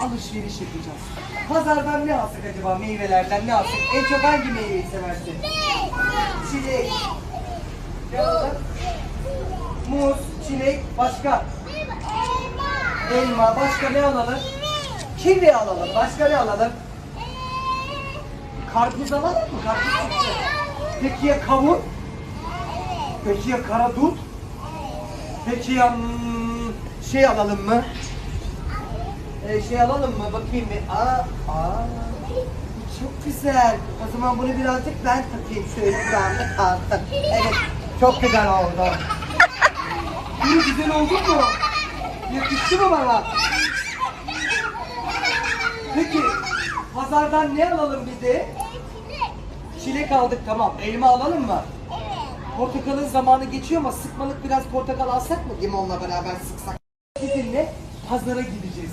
alışveriş yapacağız. Pazardan ne alsak acaba meyvelerden ne alsak? En çok hangi meyveyi seversin? Çilek. Ne alalım? Muz, çilek, başka? Elma, başka ne alalım? Kivi alalım, başka ne alalım? Karpuz alalım mı? Karpuz çıktı. Peki ya kavun? Peki ya karadut? Peki ya hmm, şey alalım mı? Ee, şey alalım mı? Bakayım bir. Aa, aa. Çok güzel. O zaman bunu birazcık ben takayım şöyle kulağımda kalsın. Evet. Çok güzel oldu. Bu güzel oldu mu? Yakıştı mı bana? Peki pazardan ne alalım bir de? Çilek aldık tamam. Elma alalım mı? Portakalın zamanı geçiyor ama sıkmalık biraz portakal alsak mı limonla beraber sıksak? Sizinle pazara gideceğiz.